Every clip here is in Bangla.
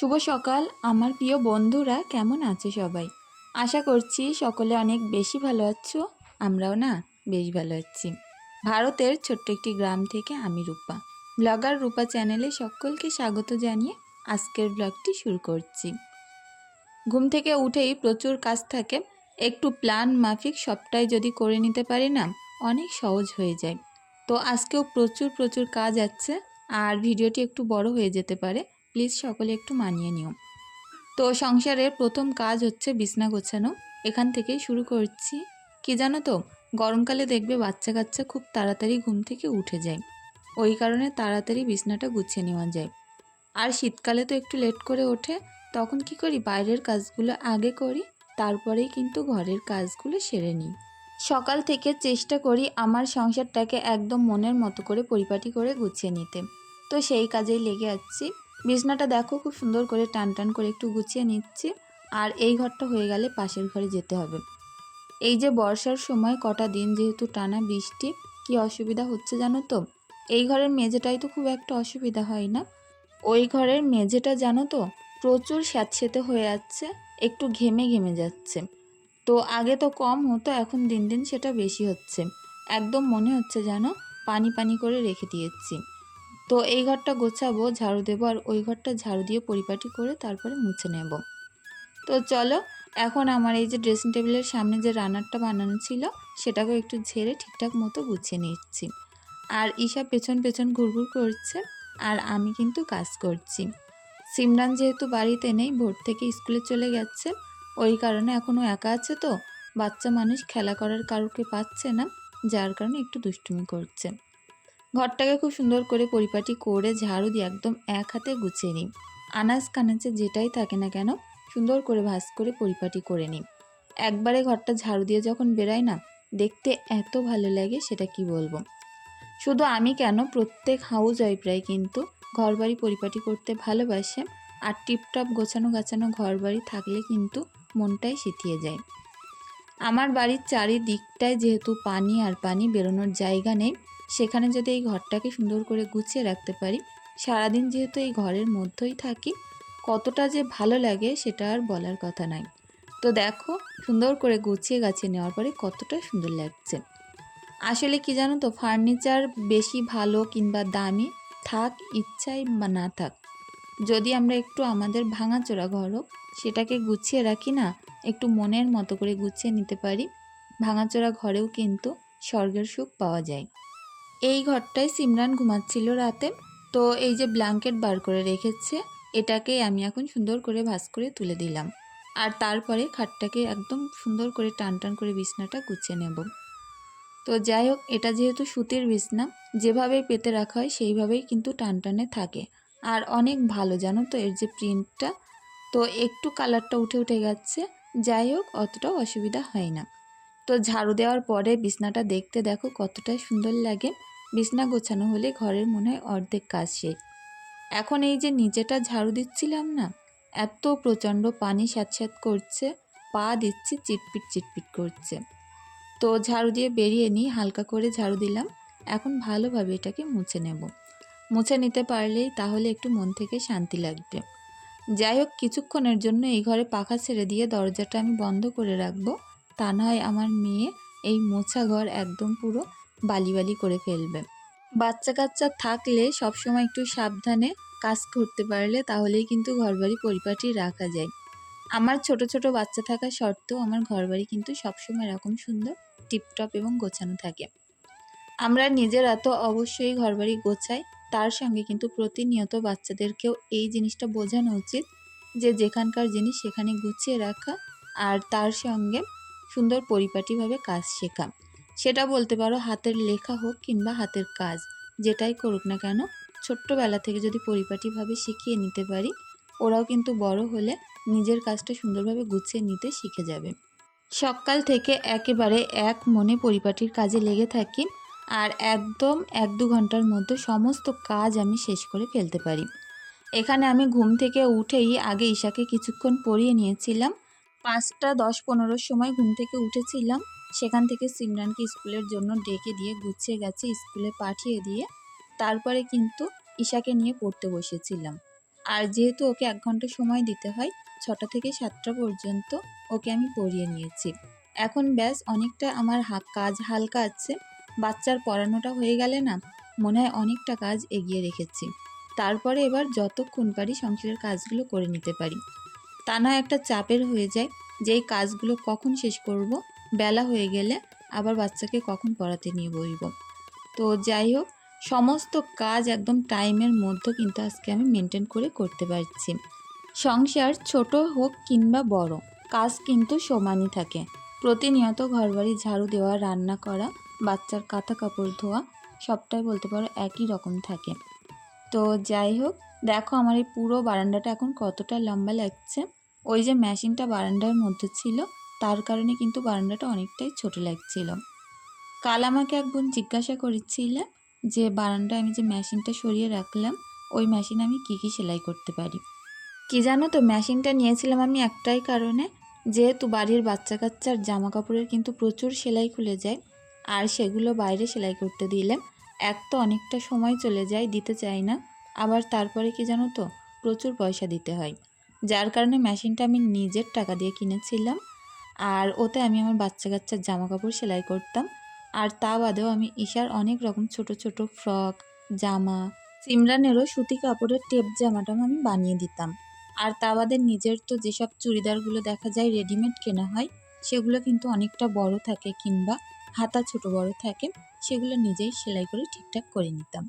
শুভ সকাল। আমার প্রিয় বন্ধুরা, কেমন আছে সবাই? আশা করছি সকলে অনেক বেশি ভালো আছো, আমরাও না বেশ ভালো আছি। ভারতের ছোট্ট একটি গ্রাম থেকে আমি রূপা। ব্লগার রূপা চ্যানেলে সকলকে স্বাগত জানিয়ে আজকের ব্লগটি শুরু করছি। ঘুম থেকে উঠেই প্রচুর কাজ থাকে, একটু প্ল্যান মাফিক সবটাই যদি করে নিতে পারি না, অনেক সহজ হয়ে যায়। তো আজকেও প্রচুর প্রচুর কাজ আছে, আর ভিডিওটি একটু বড় হয়ে যেতে পারে প্লিজ সকলে একটু মানিয়ে নিও। তো সংসারের প্রথম কাজ হচ্ছে বিছনা গোছানো। এখান থেকেই শুরু করছি। কি জানো তো, গরমকালে দেখবে বাচ্চা কাচ্চা খুব তাড়াতাড়ি ঘুম থেকে উঠে যায়। ওই কারণে তাড়াতাড়ি বিছনাটা গুছিয়ে নেওয়া যায়। আর শীতকালে তো একটু লেট করে ওঠে, তখন কি করি, বাইরের কাজগুলো আগে করি, তারপরেই কিন্তু ঘরের কাজগুলো সেরে নিই। সকাল থেকে চেষ্টা করি আমার সংসারটাকে একদম মনের মতো করে পরিপাটি করে গুছিয়ে নিতে। তো সেই কাজেই লেগে আছি। বিছনাটা দেখো খুব সুন্দর করে টান টান করে একটু গুছিয়ে নিচ্ছি। আর এই ঘরটা হয়ে গেলে পাশের ঘরে যেতে হবে। এই যে বর্ষার সময় কটা দিন যেহেতু টানা বৃষ্টি, কি অসুবিধা হচ্ছে জানো তো? এই ঘরের মেঝেটাই তো খুব একটা অসুবিধা হয় না। ওই ঘরের মেঝেটা জানো তো, প্রচুর স্যাঁতসেতে হয়ে যাচ্ছে একটু ঘেমে ঘেমে যাচ্ছে। তো আগে তো কম হতো, এখন দিন দিন সেটা বেশি হচ্ছে। একদম মনে হচ্ছে যেন পানি পানি করে রেখে দিয়েছি। তো এই ঘরটা গোছাবো, ঝাড়ু দেবো আর ওই ঘরটা ঝাড়ু দিয়ে পরিপাটি করে তারপরে মুছে নেব। তো চলো, এখন আমার এই যে ড্রেসিং টেবিলের সামনে যে রানারটা বানানো ছিল সেটাকে একটু ঝেড়ে ঠিকঠাক মতো গুছিয়ে নিচ্ছি। আর ঈশা পেছন পেছন ঘুরঘুর করছে আর আমি কিন্তু কাজ করছি। সিমরান যেহেতু বাড়িতে নেই, ভোর থেকে স্কুলে চলে গেছে, ওই কারণে এখনও একা আছে তো, বাচ্চা মানুষ খেলা করার কারোকে পাচ্ছে না, যার কারণে একটু দুষ্টুমি করছে। ঘরটাকে খুব সুন্দর করে পরিপাটি করে ঝাড়ু দিয়ে একদম এক হাতে গুছিয়ে নিই। আনাজ কানাচে যেটাই থাকে না কেন, সুন্দর করে ভাঁজ করে পরিপাটি করে নিই। একবারে ঘরটা ঝাড়ু দিয়ে যখন বেরাই না, দেখতে এত ভালো লাগে সেটা কি বলব? শুধু আমি কেন, প্রত্যেক হাউস ওয়াইফরাই কিন্তু ঘরবাড়ি পরিপাটি করতে ভালোবাসে আর টিপটপ গোছানো গাছানো ঘরবাড়ি থাকলে কিন্তু মনটাই শীতিয়ে যায়। আমার বাড়ির চারিদিকটায় যেহেতু পানি আর পানি বেরোনোর জায়গা নেই সেখানে যদি এই ঘরটাকে সুন্দর করে গুছিয়ে রাখতে পারি, সারাদিন যেহেতু এই ঘরের মধ্যেই থাকি, কতটা যে ভালো লাগে সেটা আর বলার কথা নাই। তো দেখো, সুন্দর করে গুছিয়ে গাছিয়ে নেওয়ার পরে কতটা সুন্দর লাগছে। আসলে কি জানো তো, ফার্নিচার বেশি ভালো কিংবা দামি, থাক ইচ্ছাই বা না থাক, যদি আমরা একটু আমাদের ভাঙাচোরা ঘর হোক সেটাকে গুছিয়ে রাখি না, একটু মনের মতো করে গুছিয়ে নিতে পারি, ভাঙাচোরা ঘরেও কিন্তু স্বর্গের সুখ পাওয়া যায়। এই ঘরটায় সিমরান ঘুমাচ্ছিল রাতে। তো এই যে ব্ল্যাঙ্কেট বার করে রেখেছে, এটাকেই আমি এখন সুন্দর করে ভাঁজ করে তুলে দিলাম। আর তারপরে খাটটাকে একদম সুন্দর করে টান টান করে বিছনাটা গুছিয়ে নেব। তো যাই হোক, এটা যেহেতু সুতির বিছনা, যেভাবেই পেতে রাখা হয় সেইভাবেই কিন্তু টান টানে থাকে। আর অনেক ভালো, জানো তো, এর যে প্রিন্টটা। তো একটু কালারটা উঠে উঠে গেছে, যাই হোক, অতটাও অসুবিধা হয় না। তো ঝাড়ু দেওয়ার পরে বিছনাটা দেখতে দেখো কতটা সুন্দর লাগে। বিছনা গোছানো হলে ঘরের মনে হয় অর্ধেক কাজ শেষ। এখন এই যে নিচেটা ঝাড়ু দিচ্ছিলাম না, এত প্রচণ্ড পানি স্যাঁতস্যাঁত করছে, পা দিচ্ছি, চিটপিট চিটপিট করছে। তো ঝাড়ু দিয়ে বেরিয়ে নিই, হালকা করে ঝাড়ু দিলাম। এখন ভালোভাবে এটাকে মুছে নেব। মুছে নিতে পারলেই তাহলে একটু মন থেকে শান্তি লাগবে। যাই হোক, কিছুক্ষণের জন্য এই ঘরে পাখা ছেড়ে দিয়ে দরজাটা আমি বন্ধ করে রাখব। তা নয়, আমার মেয়ে এই মোছা ঘর একদম পুরো বালি বালি করে ফেলবে। বাচ্চা কাচ্চা থাকলে সবসময় একটু সাবধানে কাজ করতে পারলে তাহলেই কিন্তু ঘরবাড়ি পরিপাটি রাখা যায়। আমার ছোট ছোট বাচ্চা থাকা সত্ত্বেও আমার ঘরবাড়ি কিন্তু সবসময় এরকম সুন্দর, টিপটপ এবং গোছানো থাকে। আমরা নিজেরা তো অবশ্যই ঘরবাড়ি গোছাই, তার সঙ্গে কিন্তু প্রতিনিয়ত বাচ্চাদেরকেও এই জিনিসটা বোঝানো উচিত যে যেখানকার জিনিস সেখানে গুছিয়ে রাখা আর তার সঙ্গে সুন্দর পরিপাটিভাবে কাজ শেখা। সেটা বলতে পারো হাতের লেখা হোক কিংবা হাতের কাজ, যেটাই করুক না কেন, ছোট্টবেলা থেকে যদি পরিপাটিভাবে শিখিয়ে নিতে পারি, ওরাও কিন্তু বড় হলে নিজের কাজটা সুন্দরভাবে গুছিয়ে নিতে শিখে যাবে। সকাল থেকে একেবারে এক মনে পরিপাটির কাজে লেগে থাকি আর একদম এক দু ঘণ্টার মধ্যে সমস্ত কাজ আমি শেষ করে ফেলতে পারি। এখানে আমি ঘুম থেকে উঠেই আগে ঈশাকে কিছুক্ষণ পরিয়ে নিয়েছিলাম, পাঁচটা দশ পনেরোর সময় ঘুম থেকে উঠেছিলাম সেখান থেকে সিমরানকে স্কুলের জন্য ডেকে দিয়ে গুছিয়ে গেছে স্কুলে পাঠিয়ে দিয়ে তারপরে কিন্তু ঈশাকে নিয়ে পড়তে বসেছিলাম। আর যেহেতু ওকে এক ঘণ্টা সময় দিতে হয়, ছটা থেকে সাতটা পর্যন্ত ওকে আমি পড়িয়ে নিয়েছি। এখন ব্যাস অনেকটা আমার কাজ হালকা আছে। বাচ্চার পড়ানোটা হয়ে গেলে না, মনে হয় অনেকটা কাজ এগিয়ে রেখেছি। তারপরে এবার যতক্ষণ পারি সংসারের কাজগুলো করে নিতে পারি। তা না একটা চাপের হয়ে যায় যে কাজগুলো কখন শেষ করব বেলা হয়ে গেলে আবার বাচ্চাকে কখন পড়াতে নিয়ে বসবো। তো যাই হোক, সমস্ত কাজ একদম টাইমের মধ্যে কিন্তু আজকে আমি মেনটেন করে করতে পারছি। সংসার ছোট হোক কিংবা বড়, কাজ কিন্তু সমানই থাকে। প্রতিনিয়ত ঘরবাড়ি ঝাড়ু দেওয়া, রান্না করা, বাচ্চার কাঁথা কাপড় ধোয়া, সবটাই বলতে পারো একই রকম থাকে। তো যাই হোক, দেখো আমার এই পুরো বারান্দাটা এখন কতটা লম্বা লাগছে। ওই যে মেশিনটা বারান্দার মধ্যে ছিল তার কারণে কিন্তু বারান্দাটা অনেকটাই ছোট লাগছিল। কাল আমাকে এক বোন জিজ্ঞাসা করেছিল যে, বারান্দায় আমি যে মেশিনটা সরিয়ে রাখলাম, ওই মেশিনে আমি কী কী সেলাই করতে পারি? কি জানো তো, মেশিনটা নিয়েছিলাম আমি একটাই কারণে, যেহেতু বাড়ির বাচ্চা কাচ্চার জামা কাপড়ের কিন্তু প্রচুর সেলাই খুলে যায়, আর সেগুলো বাইরে সেলাই করতে দিলে এক তো অনেকটা সময় চলে যায়, দিতে চাই না, আবার তারপরে কি জানো তো, প্রচুর পয়সা দিতে হয়। যার কারণে মেশিনটা আমি নিজের টাকা দিয়ে কিনেছিলাম আর ওতে আমি আমার বাচ্চা কাচ্চার জামা কাপড় সেলাই করতাম। আর তা বাদেও আমি ঈশার অনেক রকম ছোট ছোট ফ্রক, জামা সিমরানেরও সুতি কাপড়ের টেপ জামাটাও আমি বানিয়ে দিতাম। আর তা বাদে নিজের তো যেসব চুড়িদারগুলো দেখা যায় রেডিমেড কেনা হয়, সেগুলো কিন্তু অনেকটা বড় থাকে কিংবা হাতা ছোট বড় থাকে, সেগুলো নিজেই সেলাই করে ঠিকঠাক করে নিতাম।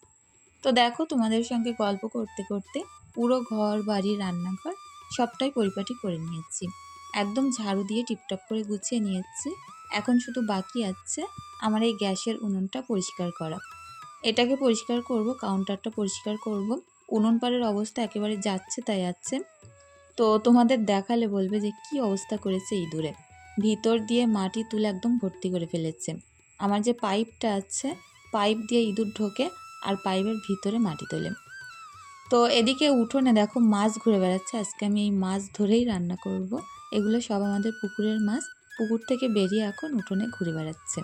তো দেখো তোমাদের সঙ্গে গল্প করতে করতে পুরো ঘর, বাড়ি, রান্নাঘর সবটাই পরিপাটি করে নিয়েছি। একদম ঝাড়ু দিয়ে টিপটপ করে গুছিয়ে নিয়েছি। এখন শুধু বাকি আছে আমার এই গ্যাসের উনুনটা পরিষ্কার করা। এটাকে পরিষ্কার করব কাউন্টারটা পরিষ্কার করব। উনুন পাড়ের অবস্থা একেবারে যাচ্ছে তাই আছে। তো তোমাদের দেখালে বলবে যে কি অবস্থা করেছে ইঁদুরে। ভিতর দিয়ে মাটি তুলে একদম ভর্তি করে ফেলেছে। আমার যে পাইপটা আছে, পাইপ দিয়ে ইঁদুর ঢোকে আর পাইপের ভিতরে মাটি তোলে। তো এদিকে উঠোনে দেখো মাছ ঘুরে বেড়াচ্ছে। আজকে আমি এই মাছ ধরেই রান্না করব। এগুলো সব আমাদের পুকুরের মাছ। পুকুর থেকে বেরিয়ে এখন উঠোনে ঘুরে বেড়াচ্ছে।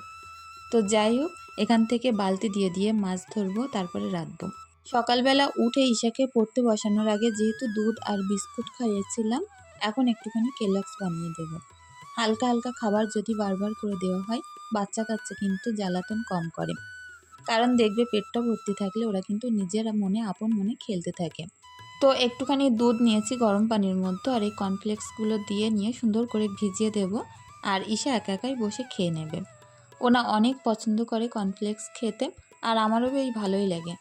তো যাই হোক, এখান থেকে বালতি দিয়ে দিয়ে মাছ ধরবো, তারপরে রাখব সকালবেলা উঠে ঈশাকে পড়তে বসানোর আগে যেহেতু দুধ আর বিস্কুট খাইয়েছিলাম, এখন একটুখানি কেলক্স বানিয়ে দেব। হালকা হালকা খাবার যদি বারবার করে দেওয়া হয়, বাচ্চা কাচ্চা কিন্তু জ্বালাতন কম করে। কারণ দেখবে পেটটা ভর্তি থাকলে ওরা কিন্তু নিজেরা মনে, আপন মনে খেলতে থাকে। তো একটুখানি দুধ নিয়েছি গরম পানির মধ্যে আর এই কর্নফ্লেক্সগুলো দিয়ে নিয়ে সুন্দর করে ভিজিয়ে দেব আর ঈশা একা একাই বসে খেয়ে নেবে। ওনা অনেক পছন্দ করে কর্নফ্লেক্স খেতে আর আমারও বেশ ভালোই লাগে।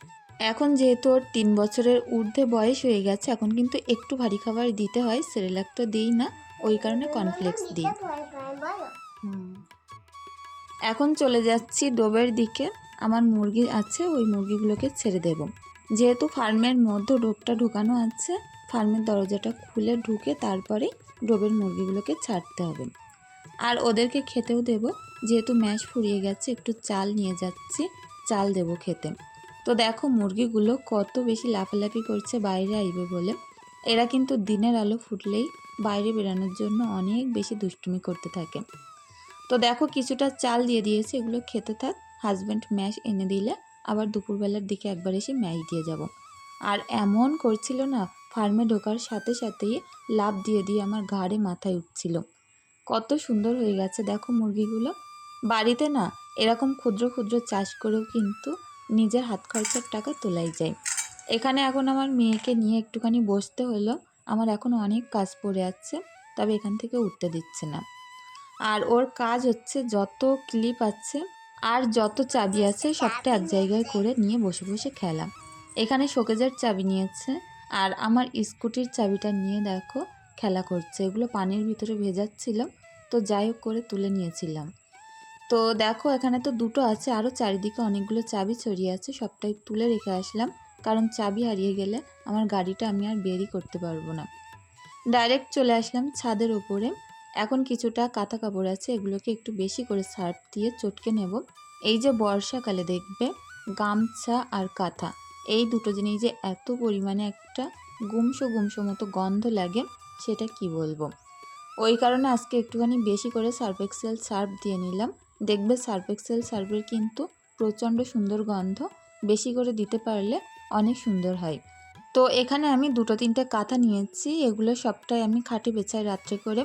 এখন যেহেতু ওর তিন বছরের ঊর্ধ্বে বয়স হয়ে গেছে, এখন কিন্তু একটু ভারী খাবার দিতে হয়, সেরেলাক তো দিই না, ওই কারণে কর্নফ্লেক্স দিই। এখন চলে যাচ্ছি ডোবের দিকে, আমার মুরগি আছে, ওই মুরগিগুলোকে ছেড়ে দেব। যেহেতু ফার্মের মধ্যে ডোবটা ঢুকানো আছে, ফার্মের দরজাটা খুলে ঢুকে তারপরে ডোবের মুরগিগুলোকে ছাড়তে হবে। আর ওদেরকে খেতেও দেব। যেহেতু ম্যাশ ফুরিয়ে গেছে, একটু চাল নিয়ে যাচ্ছি, চাল দেব খেতে। তো দেখো মুরগিগুলো কত বেশি লাফালাফি করছে, বাইরে আইবে বলে। এরা কিন্তু দিনের আলো ফুটলেই বাইরে বেরানোর জন্য অনেক বেশি দুষ্টুমি করতে থাকে। তো দেখো কিছুটা চাল দিয়ে দিয়েছি, এগুলো খেতে থাক। হাজব্যান্ড ম্যাশ এনে দিলে আবার দুপুরবেলার দিকে একবার এসে ম্যাশ দিয়ে যাব। আর এমন করছিল না, ফার্মে ঢোকার সাথে সাথেই লাভ দিয়ে দিয়ে আমার ঘাড়ে মাথায় উঠছিল। কত সুন্দর হয়ে গেছে দেখো মুরগিগুলো। বাড়িতে না এরকম ক্ষুদ্র ক্ষুদ্র চাষ করেও কিন্তু নিজের হাত খরচার টাকা তোলাই যায়। এখানে এখন আমার মেয়েকে নিয়ে একটুখানি বসতে হলো, আমার এখন অনেক কাজ পড়ে আছে, তবে এখান থেকে উঠতে দিচ্ছে না। আর ওর কাজ হচ্ছে যত ক্লিপ আছে আর যত চাবি আছে সবটা এক জায়গায় করে নিয়ে বসে বসে খেলা এখানে শোকেজের চাবি নিয়েছে আর আমার স্কুটির চাবিটা নিয়ে দেখো, খেলা করছে। এগুলো পানির ভিতরে ভেজাচ্ছিল, তো যাই হোক করে তুলে নিয়েছিলাম। তো দেখো, এখানে তো দুটো আছে আরও চারিদিকে অনেকগুলো চাবি ছড়িয়ে আছে, সবটাই তুলে রেখে আসলাম। কারণ চাবি হারিয়ে গেলে আমার গাড়িটা আমি আর বেরই করতে পারব না। ডাইরেক্ট চলে আসলাম ছাদের ওপরে। এখন কিছুটা কাঁথা কাপড় আছে, এগুলোকে একটু বেশি করে সার্ফ দিয়ে চটকে নেব। এই যে বর্ষাকালে দেখবে, গামছা আর কাঁথা, এই দুটো জিনিস যে এত পরিমাণে একটা গুমসো গুমসো মতো গন্ধ লাগে, সেটা কি বলব? ওই কারণে আজকে একটুখানি বেশি করে সার্ফ এক্সেল সার্ফ দিয়ে নিলাম। দেখবে সার্ফ এক্সেল সার্ফের কিন্তু প্রচণ্ড সুন্দর গন্ধ, বেশি করে দিতে পারলে অনেক সুন্দর হয়। তো এখানে আমি দুটো তিনটে কাঁথা নিয়েছি, এগুলো সবটাই আমি খাটে বেছাই রাত্রে করে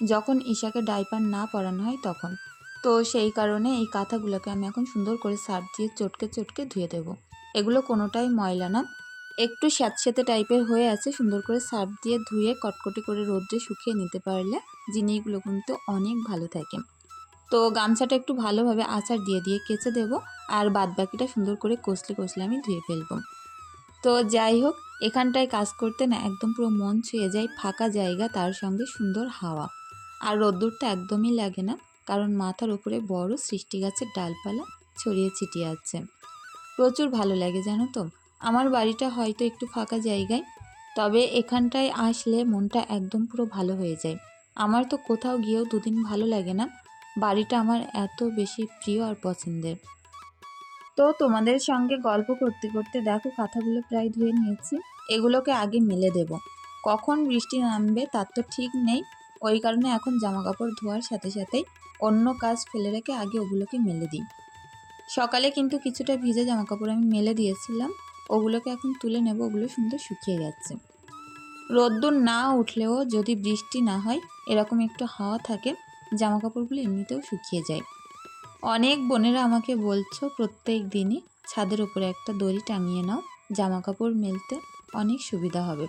যখন ঈশাকে ডাইপার না পরানো হয় তখন। তো সেই কারণে এই কাঁথাগুলোকে আমি এখন সুন্দর করে সার্ফ দিয়ে চটকে চটকে ধুয়ে দেবো। এগুলো কোনোটাই ময়লা না। একটু স্যাঁতস্যাঁতে টাইপের হয়ে আছে, সুন্দর করে সার্ফ দিয়ে ধুয়ে কটকটি করে রোদ্রে শুকিয়ে নিতে পারলে জিনিসগুলো কিন্তু অনেক ভালো থাকে। তো গামছাটা একটু ভালোভাবে আচার দিয়ে দিয়ে কেচে দেবো আর বাদ বাকিটা সুন্দর করে কষলে কষলে আমি ধুয়ে ফেলব। তো যাই হোক, এখানটায় কাজ করতে না একদম পুরো মন ছুঁয়ে যায়, ফাঁকা জায়গা, তার সঙ্গে সুন্দর হাওয়া। আর রোদ্দুরটা একদমই লাগে না, কারণ মাথার উপরে বড় সৃষ্টি গাছের ডালপালা ছড়িয়ে ছিটিয়ে আছে। প্রচুর ভালো লাগে জানো তো? আমার বাড়িটা হয়তো একটু ফাঁকা জায়গায়, তবে এখানটায় আসলে মনটা একদম পুরো ভালো হয়ে যায়। আমার তো কোথাও গিয়েও দুদিন ভালো লাগে না, বাড়িটা আমার এত বেশি প্রিয় আর পছন্দের। তো তোমাদের সঙ্গে গল্প করতে করতে দেখো কাঁথাগুলো প্রায় ধুয়ে নিয়েছি, এগুলোকে আগে মেলে দেব। কখন বৃষ্টি নামবে তার তো ঠিক নেই ওই কারণে এখন জামা কাপড় ধোয়ার সাথে সাথেই অন্য কাজ ফেলে রেখে আগে ওগুলোকে মেলে দিই। সকালে কিন্তু কিছুটা ভিজে জামা কাপড় আমি মেলে দিয়েছিলাম, ওগুলোকে এখন তুলে নেব, ওগুলো সুন্দর শুকিয়ে যাচ্ছে। রোদ্দুর না উঠলেও যদি বৃষ্টি না হয়, এরকম একটু হাওয়া থাকে জামা কাপড়গুলো এমনিতেও শুকিয়ে যায়। অনেক বোনেরা আমাকে বলছো, প্রত্যেক দিনই ছাদের উপরে একটা দড়ি টাঙিয়ে নাও জামা কাপড় মেলতে অনেক সুবিধা হবে।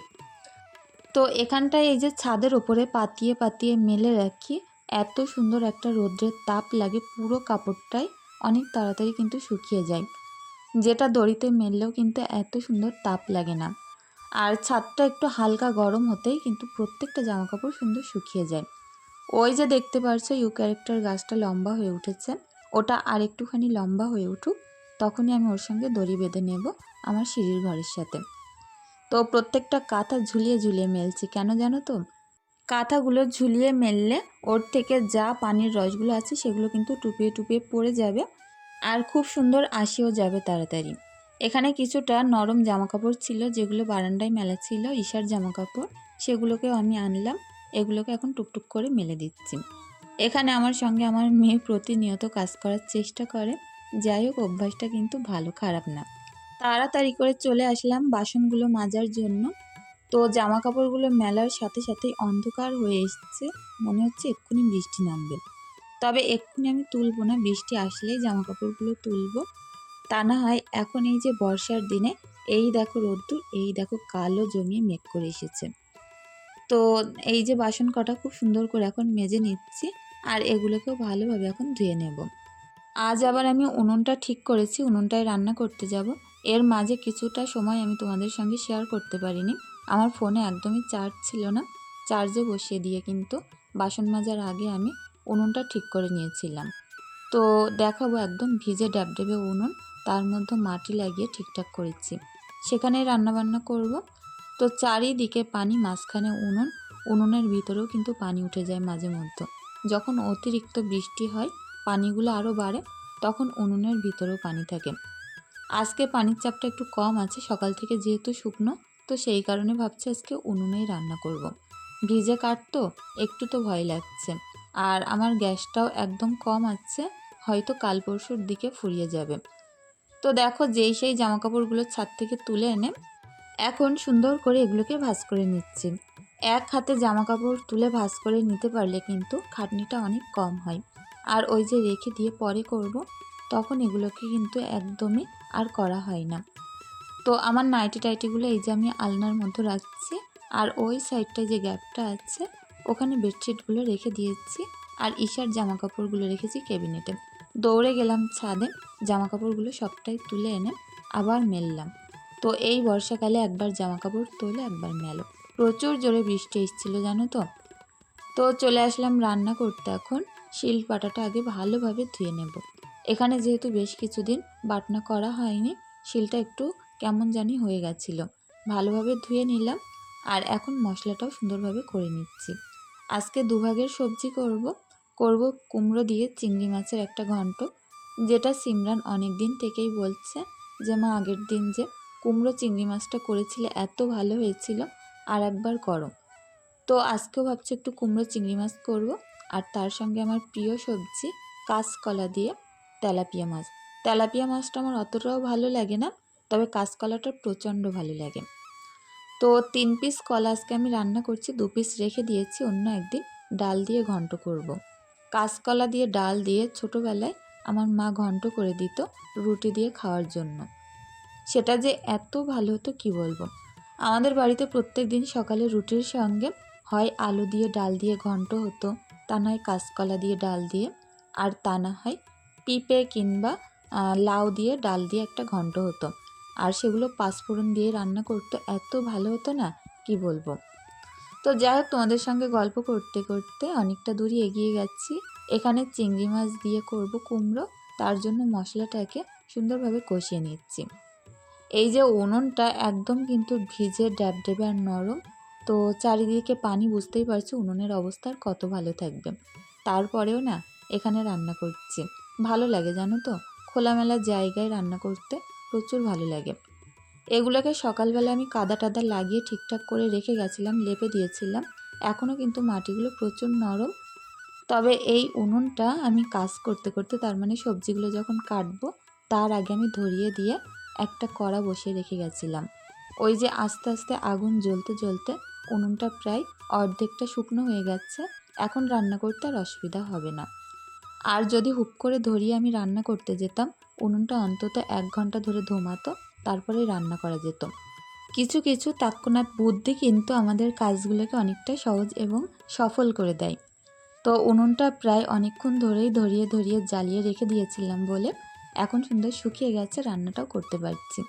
তো এখানটায় এই যে ছাদের উপরে পাতিয়ে পাতিয়ে মেলে রাখি, এত সুন্দর একটা রোদ্রের তাপ লাগে, পুরো কাপড়টাই অনেক তাড়াতাড়ি কিন্তু শুকিয়ে যায়। যেটা দড়িতে মেললেও কিন্তু এত সুন্দর তাপ লাগে না। আর ছাদটা একটু হালকা গরম হতেই কিন্তু প্রত্যেকটা জামা কাপড় সুন্দর শুকিয়ে যায়। ওই যে দেখতে পারছ, ইউ ক্যারেক্টার গাছটা লম্বা হয়ে উঠেছে। ওটা আর একটুখানি লম্বা হয়ে উঠুক, তখনই আমি ওর সঙ্গে দড়ি বেঁধে নেব আমার সিঁড়ির ঘরের সাথে। তো প্রত্যেকটা কাঁথা ঝুলিয়ে ঝুলিয়ে মেলছি। কেন জানো তো? কাঁথাগুলো ঝুলিয়ে মেললে ওর থেকে যা পানির রসগুলো আছে সেগুলো কিন্তু টুপিয়ে টুপিয়ে পড়ে যাবে আর খুব সুন্দর আসিও যাবে তাড়াতাড়ি। এখানে কিছুটা নরম জামা কাপড় ছিল, যেগুলো বারান্দায় মেলা ছিল, ঈশার জামা কাপড় সেগুলোকেও আমি আনলাম, এগুলোকে এখন টুকটুক করে মেলে দিচ্ছি। এখানে আমার সঙ্গে আমার মেয়ে প্রতিনিয়ত কাজ করার চেষ্টা করে। যাই হোক, অভ্যাসটা কিন্তু ভালো, খারাপ না। তাড়াতাড়ি করে চলে আসলাম বাসনগুলো মাজার জন্য। তো জামা কাপড়গুলো মেলার সাথে সাথেই অন্ধকার হয়ে এসছে। মনে হচ্ছে এক্ষুনি বৃষ্টি নামবে। তবে এক্ষুনি আমি তুলবো না, বৃষ্টি আসলেই জামা কাপড়গুলো তুলবো। তা না হয় এখন এই যে বর্ষার দিনে, এই দেখো রোদ্দুর, এই দেখো কালো জমিয়ে মেঘ করে এসেছে। তো এই যে বাসন কটা খুব সুন্দর করে এখন মেজে নিচ্ছি আর এগুলোকেও ভালোভাবে এখন ধুয়ে নেব। আজ আবার আমি উনুনটা ঠিক করেছি, উনুনটায় রান্না করতে যাব। এর মাঝে কিছুটা সময় আমি তোমাদের সঙ্গে শেয়ার করতে পারিনি। আমার ফোনে একদমই চার্জ ছিল না। চার্জে বসিয়ে দিয়ে কিন্তু বাসন মাজার আগে আমি উনুনটা ঠিক করে নিয়েছিলাম। তো দেখাবো একদম ভিজে ড্যাবডেবে উনুন, তার মধ্যে মাটি লাগিয়ে ঠিকঠাক করেছি। সেখানেই রান্নাবান্না করব। তো চারিদিকে পানি, মাঝখানে উনুন, উনুনের ভিতরেও কিন্তু পানি উঠে যায় মাঝে মধ্যে। যখন অতিরিক্ত বৃষ্টি হয়, পানিগুলো আরও বাড়ে, তখন উনুনের ভিতরেও পানি থাকে। আজকে পানির চাপটা একটু কম আছে, সকাল থেকে যেহেতু শুকনো, তো সেই কারণে ভাবছি আজকে উনুনেই রান্না করব। ভিজে কাঠ তো একটু তো ভয় লাগছে। আর আমার গ্যাসটাও একদম কম আছে, হয়তো কাল পরশুর দিকে ফুরিয়ে যাবে। তো দেখো যেই সেই জামাকাপড়গুলো ছাদ থেকে তুলে এনে এখন সুন্দর করে এগুলোকে ভাজ করে নিচ্ছি। এক হাতে জামা কাপড় তুলে ভাজ করে নিতে পারলে কিন্তু খাটনিটা অনেক কম হয়। আর ওই যে রেখে দিয়ে পরে করব, তখন এগুলোকে কিন্তু একদমই আর করা হয় না। তো আমার নাইটি টাইটিগুলো এই যে আমি আলনার মধ্যে রাখছি আর ওই সাইডটায় যে গ্যাপটা আছে, ওখানে বেডশিটগুলো রেখে দিয়েছি আর ঈশার জামা কাপড়গুলো রেখেছি ক্যাবিনেটে। দৌড়ে গেলাম ছাদে জামা কাপড়গুলো সবটাই তুলে এনে আবার মেললাম। তো এই বর্ষাকালে একবার জামা কাপড় তোলে, একবার মেলো। প্রচুর জোরে বৃষ্টি এসেছিল, জানো তো? তো চলে আসলাম রান্না করতে এখন। শিল পাটাটা আগে ভালোভাবে ধুয়ে নেব। এখানে যেহেতু বেশ কিছুদিন বাটনা করা হয়নি, শিলটা একটু কেমন জানি হয়ে গেছিল। ভালোভাবে ধুয়ে নিলাম আর এখন মশলাটাও সুন্দরভাবে করে নিচ্ছি। আজকে দুভাগের সবজি করব। করব কুমড়ো দিয়ে চিংড়ি মাছের একটা ঘন্ট, যেটা সিমরান অনেক দিন থেকেই বলছে যে, মা, আগের দিন যে কুমড়ো চিংড়ি মাছটা করেছিলে, এত ভালো হয়েছিল, আর একবার করো। তো আজকেও ভাবছি একটু কুমড়ো চিংড়ি মাছ করব আর তার সঙ্গে আমার প্রিয় সবজি কাঁচকলা দিয়ে তেলাপিয়া মাছ। তেলাপিয়া মাছটা আমার অতটাও ভালো লাগে না, তবে কাঁচকলাটা প্রচণ্ড ভালো লাগে। তো তিন পিস কলা আজকে আমি রান্না করছি, দু পিস রেখে দিয়েছি, অন্য একদিন ডাল দিয়ে ঘন্ট করব। কাঁচকলা দিয়ে ডাল দিয়ে ছোটোবেলায় আমার মা ঘন্ট করে দিত রুটি দিয়ে খাওয়ার জন্য। সেটা যে এত ভালো হতো কি বলব? আমাদের বাড়িতে প্রত্যেক দিন সকালে রুটির সঙ্গে হয় আলু দিয়ে ডাল দিয়ে ঘন্ট হতো, তা নয় কাঁচকলা দিয়ে ডাল দিয়ে, আর তা না হয় পিঁপে কিংবা লাউ দিয়ে, ডাল দিয়ে একটা ঘন্ট হতো। আর সেগুলো পাঁচফোড়ন দিয়ে রান্না করতো এত ভালো হতো না, কি বলব? তো যাই হোক, তোমাদের সঙ্গে গল্প করতে করতে অনেকটা দূরই এগিয়ে গেছি। এখানে চিংড়ি মাছ দিয়ে করব কুমড়ো, তার জন্য মশলাটাকে সুন্দরভাবে কষিয়ে নিচ্ছি। এই যে উনুনটা একদম কিন্তু ভিজে ড্যাবডেবে আর নরম, তো চারিদিকে পানি বুঝতেই পারছি উনুনের অবস্থা কত ভালো থাকবে। তারপরেও না, এখানে রান্না করছি। ভালো লাগে, জানো তো? খোলামেলা জায়গায় রান্না করতে প্রচুর ভালো লাগে। এগুলোকে সকালবেলা আমি কাদা টাদা লাগিয়ে ঠিকঠাক করে রেখে গেছিলাম, লেপে দিয়েছিলাম। এখনও কিন্তু মাটিগুলো প্রচুর নরম। তবে এই উনুনটা আমি কাজ করতে করতে, তার মানে সবজিগুলো যখন কাটবো, তার আগে আমি ধরিয়ে দিয়ে একটা কড়া বসিয়ে রেখে গেছিলাম। ওই যে আস্তে আস্তে আগুন জ্বলতে জ্বলতে উনুনটা প্রায় অর্ধেকটা শুকনো হয়ে গেছে। এখন রান্না করতে আর অসুবিধা হবে না। আর যদি হুপ করে ধরিয়ে আমি রান্না করতে যেতাম, উনুনটা অন্তত এক ঘণ্টা ধরে ধোমাতো তারপরে রান্না করা যেত। কিছু কিছু তাৎক্ষণাৎ বুদ্ধি কিন্তু আমাদের কাজগুলোকে অনেকটা সহজ এবং সফল করে দেয়। তো উনুনটা প্রায় অনেকক্ষণ ধরেই ধরিয়ে ধরিয়ে জ্বালিয়ে রেখে দিয়েছিলাম বলে এখন সুন্দর শুকিয়ে গেছে, রান্নাটাও করতে পারছি।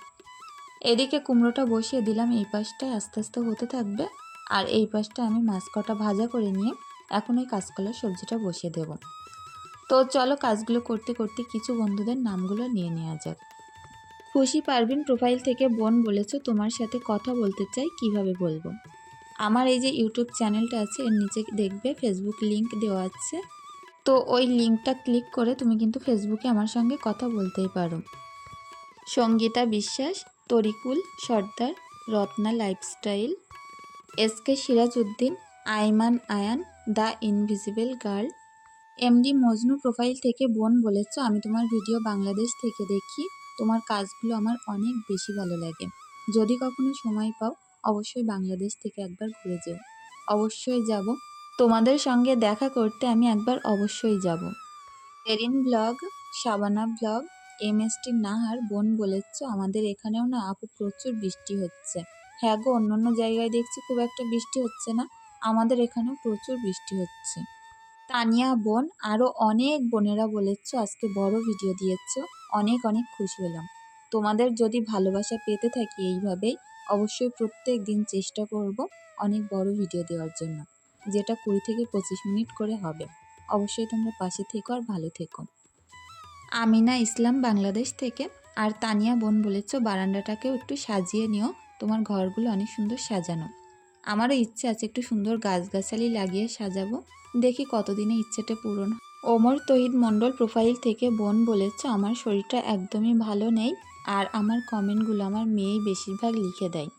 এদিকে কুমড়োটা বসিয়ে দিলাম, এই পাশটায় আস্তে আস্তে হতে থাকবে। আর এই পাশটা আমি মাছ কটা ভাজা করে নিয়ে এখন ওই কাঁচকলার সবজিটা বসিয়ে দেব। তো চলো কাজগুলো করতে করতে কিছু বন্ধুদের নামগুলো নিয়ে নেওয়া যাক। খুশি পারবিন প্রোফাইল থেকে বোন বলেছ, তোমার সাথে কথা বলতে চাই, কীভাবে বলব? আমার এই যে ইউটিউব চ্যানেলটা আছে, এর নিচে দেখবে ফেসবুক লিংক দেওয়া আছে। তো ওই লিঙ্কটা ক্লিক করে তুমি কিন্তু ফেসবুকে আমার সঙ্গে কথা বলতেই পারো। Sangita Biswas, Tarikul Sardar, Ratna lifestyle S K Sirajuddin Aiman Ayan, the invisible girl MD Majnu profile থেকে বোন বলেছ, আমি তোমার ভিডিও বাংলাদেশ থেকে দেখি। তোমার কাজগুলো আমার অনেক বেশি ভালো লাগে। যদি কখনো সময় পাও, অবশ্যই বাংলাদেশ থেকে একবার ঘুরে যেও। অবশ্যই যাব। তোমাদের সঙ্গে দেখা করতে আমি একবার অবশ্যই যাব। Erin blog, Shabana blog M S T Nahar বোন বলেছ, আমাদের এখানেও না আপু প্রচুর বৃষ্টি হচ্ছে। হ্যাঁ গো অন্য অন্য জায়গায় দেখছি খুব একটা বৃষ্টি হচ্ছে না। আমাদের এখানেও প্রচুর বৃষ্টি হচ্ছে। তানিয়া বোন আরও অনেক বোনেরা বলেছ, আজকে বড় ভিডিও দিয়েছ। অনেক অনেক খুশি হলাম। তোমাদের যদি ভালোবাসা পেতে থাকি এইভাবেই, অবশ্যই প্রত্যেক দিন চেষ্টা করব অনেক বড় ভিডিও দেওয়ার জন্য, যেটা কুড়ি থেকে পঁচিশ মিনিট করে হবে। অবশ্যই তোমরা পাশে থেকো আর ভালো থেকো। আমিনা ইসলাম বাংলাদেশ থেকে, আর তানিয়া বোন বলেছ, বারান্দাটাকেও একটু সাজিয়ে নিও, তোমার ঘরগুলো অনেক সুন্দর সাজানো। আমারও ইচ্ছে আছে একটু সুন্দর গাছগাছালি লাগিয়ে সাজাবো। দেখি কতদিনে ইচ্ছেটা পূরণ ওমর তহিদ মণ্ডল প্রোফাইল থেকে বোন বলেছে, আমার শরীরটা একদমই ভালো নেই আর আমার কমেন্টগুলো আমার মেয়েই বেশিরভাগ লিখে দেয়।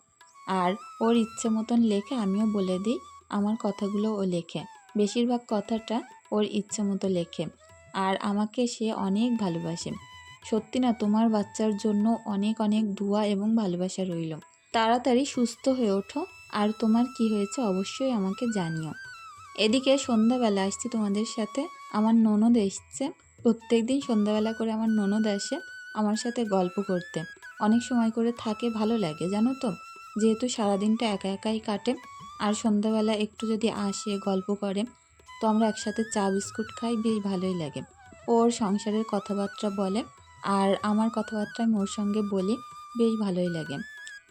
আর ওর ইচ্ছে মতন লেখে আমিও বলে দিই, আমার কথাগুলো ও লেখে। বেশিরভাগ কথাটা ওর ইচ্ছে মতো লেখে আর আমাকে সে অনেক ভালোবাসে। সত্যি না, তোমার বাচ্চার জন্য অনেক অনেক দোয়া এবং ভালোবাসা রইল। তাড়াতাড়ি সুস্থ হয়ে ওঠো। আর তোমার কি হয়েছে অবশ্যই আমাকে জানিও। এদিকে সন্ধ্যাবেলা আসছি তোমাদের সাথে, আমার ননদ এসছে। প্রত্যেক দিন সন্ধ্যাবেলা করে আমার ননদ আসে আমার সাথে গল্প করতে। অনেক সময় করে থাকে, ভালো লাগে, জানো তো? যেহেতু সারাদিনটা একা একাই কাটে, আর সন্ধ্যাবেলা একটু যদি আসে, গল্প করে, তো আমরা একসাথে চা, বিস্কুট খাই, বেশ ভালোই লাগে। ওর সংসারের কথাবার্তা বলে, আর আমার কথাবার্তা আমি ওর সঙ্গে বলি, বেশ ভালোই লাগে।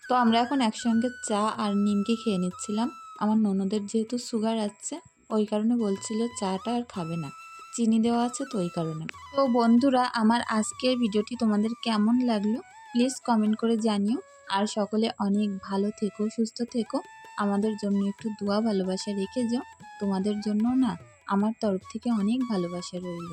তো আমরা এখন একসঙ্গে চা আর নিমকি খেয়ে নিচ্ছিলাম। আমার ননদের যেহেতু সুগার আছে, ওই কারণে বলছিল চাটা আর খাবে না। চিনি দেওয়া আছে তো ওই কারণে। তো বন্ধুরা, আমার আজকের ভিডিওটি তোমাদের কেমন লাগল প্লিজ কমেন্ট করে জানিও। আর সকলে অনেক ভালো থেকো, সুস্থ থেকো। আমাদের জন্য একটু দোয়া ভালোবাসা রেখে যাও। তোমাদের জন্য না, আমার তরফ থেকে অনেক ভালোবাসা রইল।